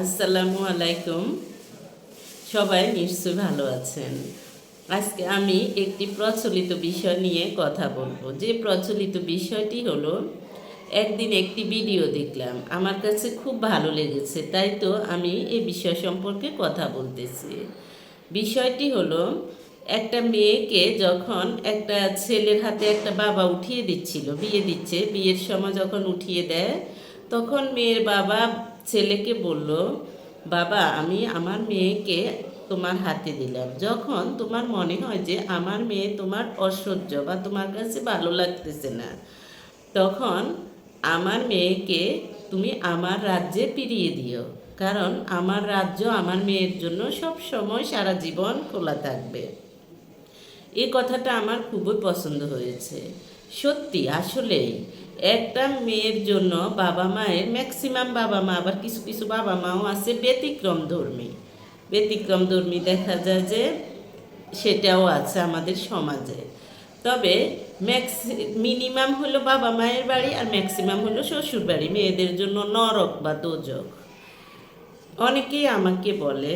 আসসালামু আলাইকুম। সবাই নিশ্চয়ই ভালো আছেন। আজকে আমি একটি প্রচলিত বিষয় নিয়ে কথা বলব। যে প্রচলিত বিষয়টি হলো, একদিন একটি ভিডিও দেখলাম। আমার কাছে খুব ভালো লেগেছে, তাই তো আমি এই বিষয় সম্পর্কে কথা বলতেছি। বিষয়টি হলো, একটা মেয়েকে যখন একটা ছেলের হাতে একটা বাবা উঠিয়ে দিচ্ছিল, বিয়ে দিচ্ছে, বিয়ের সময় যখন উঠিয়ে দেয়, তখন মেয়ের বাবা ছেলেকে বলল, বাবা, আমি আমার মেয়েকে তোমার হাতে দিলাম। যখন তোমার মনে হয় যে আমার মেয়ে তোমার অসহ্য বা তোমার কাছে ভালো লাগতেছে না, তখন আমার মেয়েকে তুমি আমার রাজ্যে ফিরিয়ে দিও। কারণ আমার রাজ্য আমার মেয়ের জন্য সব সময় সারা জীবন খোলা থাকবে। এই কথাটা আমার খুবই পছন্দ হয়েছে। সত্যি আসলেই একটা মেয়ের জন্য বাবা মায়ের ম্যাক্সিমাম বাবা মা, আবার কিছু কিছু বাবা মাও আছে ব্যতিক্রম ধর্মী। ব্যতিক্রম ধর্মী দেখা যায় যে সেটাও আছে আমাদের সমাজে। তবে ম্যাক্সি মিনিমাম হলো বাবা মায়ের বাড়ি আর ম্যাক্সিমাম হলো শ্বশুর বাড়ি, মেয়েদের জন্য নরক বা দোজক। অনেকেই আমাকে বলে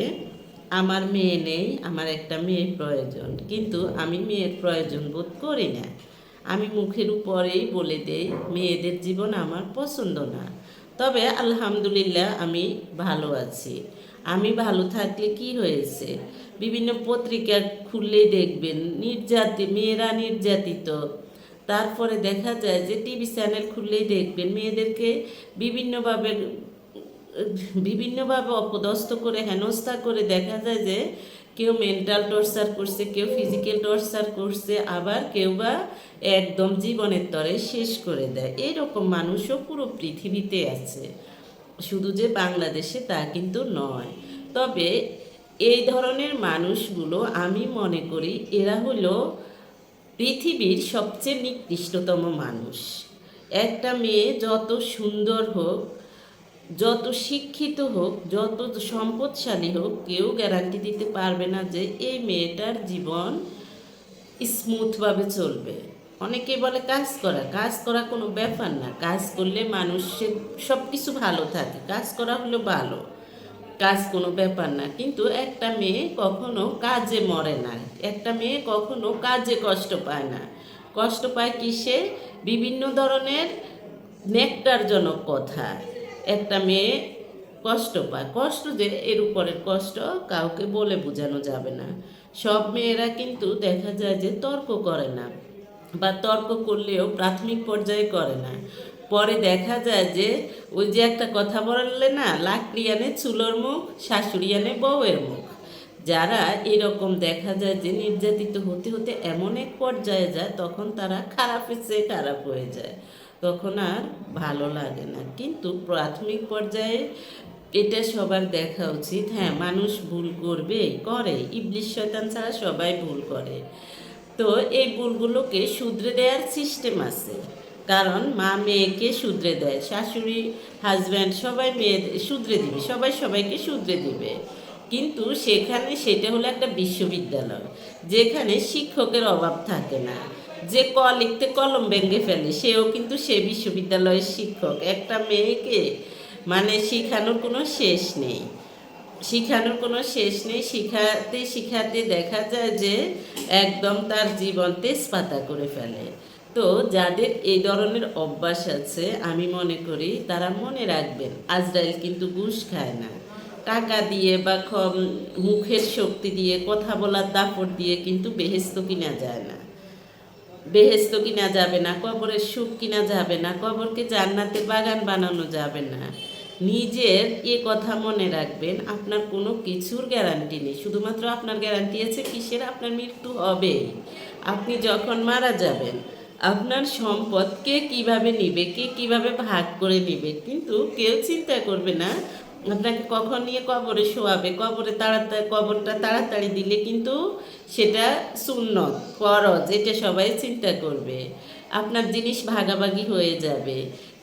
আমার মেয়ে নেই, আমার একটা মেয়ের প্রয়োজন। কিন্তু আমি মেয়ের প্রয়োজন বোধ করি না। আমি মুখের উপরেই বলে দেই, মেয়েদের জীবন আমার পছন্দ না। তবে আলহামদুলিল্লাহ আমি ভালো আছি। আমি ভালো থাকলে কি হয়েছে? বিভিন্ন পত্রিকা খুললেই দেখবেন, নির্যাতি, মেয়েরা নির্যাতিত। তারপরে দেখা যায় যে টিভি চ্যানেল খুললেই দেখবেন, মেয়েদেরকে বিভিন্নভাবে বিভিন্নভাবে অপদস্থ করে, হেনস্থা করে দেখা যায় যে কেউ মেন্টাল টর্চার করছে, কেউ ফিজিক্যাল টর্চার করছে, আবার কেউ বা একদম জীবনের তরে শেষ করে দেয়। এরকম মানুষও পুরো পৃথিবীতে আছে। শুধু যে বাংলাদেশে তা কিন্তু নয়। তবে এই ধরনের মানুষগুলো আমি মনে করি এরা হলো পৃথিবীর সবচেয়ে নিকৃষ্টতম মানুষ। একটা মেয়ে যত সুন্দর হোক যত শিক্ষিত হোক, যত সম্পদশালী হোক, কেউ গ্যারান্টি দিতে পারবে না যে এই মেয়েটার জীবন স্মুথভাবে চলবে। অনেকে বলে কাজ করা কাজ করা কোনো ব্যাপার না। কাজ করলে মানুষের সব কিছু ভালো থাকে। কাজ করা হলো ভালো, কাজ কোনো ব্যাপার না। কিন্তু একটা মেয়ে কখনো কাজে মরে না। একটা মেয়ে কখনো কাজে কষ্ট পায় না। কষ্ট পায় কিসে? বিভিন্ন ধরনের নেকটারজনক কথা। একটা মেয়ে কষ্ট পায়। কষ্ট যে এর উপরের কষ্ট কাউকে বলে বোঝানো যাবে না। সব মেয়েরা কিন্তু দেখা যায় যে তর্ক করে না বা তর্ক করলেও প্রাথমিক পর্যায়ে করে না। পরে দেখা যায় যে ওই যে একটা কথা বললে না, লাকড়ি আনে চুলোর মুখ, শাশুড়ি আনে বউয়ের মুখ। যারা এরকম দেখা যায় যে নির্যাতিত হতে হতে এমন এক পর্যায়ে যায়, তখন তারা খারাপের চেয়ে খারাপ হয়ে যায়। তখন আর ভালো লাগে না। কিন্তু প্রাথমিক পর্যায়ে এটা সবার দেখা উচিত। হ্যাঁ মানুষ ভুল করবে, করে। ইবলিশ শয়তান ছাড়া সবাই ভুল করে। তো এই ভুলগুলোকে শুধরে দেওয়ার সিস্টেম আছে। কারণ মা মেয়েকে শুধরে দেয়, শাশুড়ি হাজব্যান্ড সবাই মেয়ে, শুধরে দিবে, সবাই সবাইকে শুধরে দিবে। কিন্তু সেখানে সেটা হলো একটা বিশ্ববিদ্যালয়, যেখানে শিক্ষকের অভাব থাকে না। যে ক লিখতে কলম ভেঙে ফেলে, সেও কিন্তু সে বিশ্ববিদ্যালয়ের শিক্ষক। একটা মেয়েকে মানে শিখানোর কোনো শেষ নেই। শিখানোর কোনো শেষ নেই। শিখাতে শিখাতে দেখা যায় যে একদম তার জীবন তেজপাতা করে ফেলে। তো যাদের এই ধরনের অভ্যাস আছে, আমি মনে করি তারা মনে রাখবেন, আজরাইল কিন্তু ঘুষ খায় না। টাকা দিয়ে বা মুখের শক্তি দিয়ে, কথা বলার দাপট দিয়ে কিন্তু বেহেস্ত কিনা যায় না। বেহেস্ত কিনা যাবে না, কবরের সুখ কিনা যাবে না, কবরকে জান্নাতের বাগান বানানো যাবে না। নিজের এ কথা মনে রাখবেন, আপনার কোনো কিছুর গ্যারান্টি নেই। শুধুমাত্র আপনার গ্যারান্টি আছে কিসের? আপনার মৃত্যু হবেই আপনি যখন মারা যাবেন, আপনার সম্পদ কে কীভাবে নিবে, কে কীভাবে ভাগ করে নিবে, কিন্তু কেউ চিন্তা করবে না আপনাকে কখন নিয়ে কবরে শোয়াবে? কবরে তাড়াতাড়ি, কবরটা তাড়াতাড়ি দিলে কিন্তু সেটা সুন্নত, ফরজ, এটা সবাই চিন্তা করবে। আপনার জিনিস ভাগাভাগি হয়ে যাবে।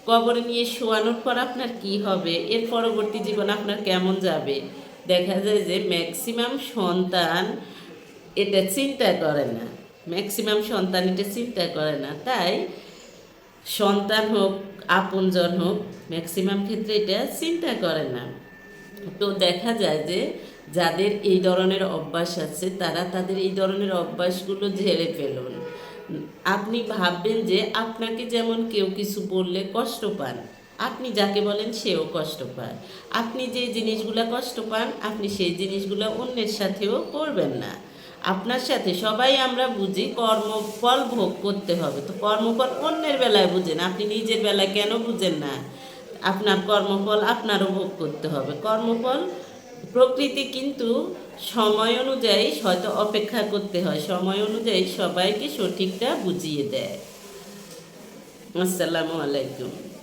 কবরে নিয়ে শোয়ানোর পর আপনার কি হবে? এর পরবর্তী জীবন আপনার কেমন যাবে? দেখা যায় যে ম্যাক্সিমাম সন্তান এটা চিন্তা করে না। ম্যাক্সিমাম সন্তান এটা চিন্তা করে না। তাই সন্তান হোক, আপনজন হোক ম্যাক্সিমাম ক্ষেত্রে এটা চিন্তা করে না। তো দেখা যায় যে যাদের এই ধরনের অভ্যাস আছে, তারা তাদের এই ধরনের অভ্যাসগুলো ঝেড়ে ফেলুন। আপনি ভাববেন যে আপনাকে যেমন কেউ কিছু বললে কষ্ট পান, আপনি যাকে বলেন সেও কষ্ট পায়। আপনি যে জিনিসগুলো কষ্ট পান, আপনি সেই জিনিসগুলো অন্যের সাথেও করবেন না। আপনার সাথে সবাই আমরা বুঝি কর্মফল ভোগ করতে হবে। তো কর্মফল অন্যের বেলায় বুঝেন, আপনি নিজের বেলায় কেন বুঝেন না? আপনার কর্মফল আপনারও ভোগ করতে হবে। কর্মফল প্রকৃতি কিন্তু সময় অনুযায়ী হয়তো অপেক্ষা করতে হয়। সময় অনুযায়ী সবাইকে সঠিকটা বুঝিয়ে দেয়। আসসালামু আলাইকুম।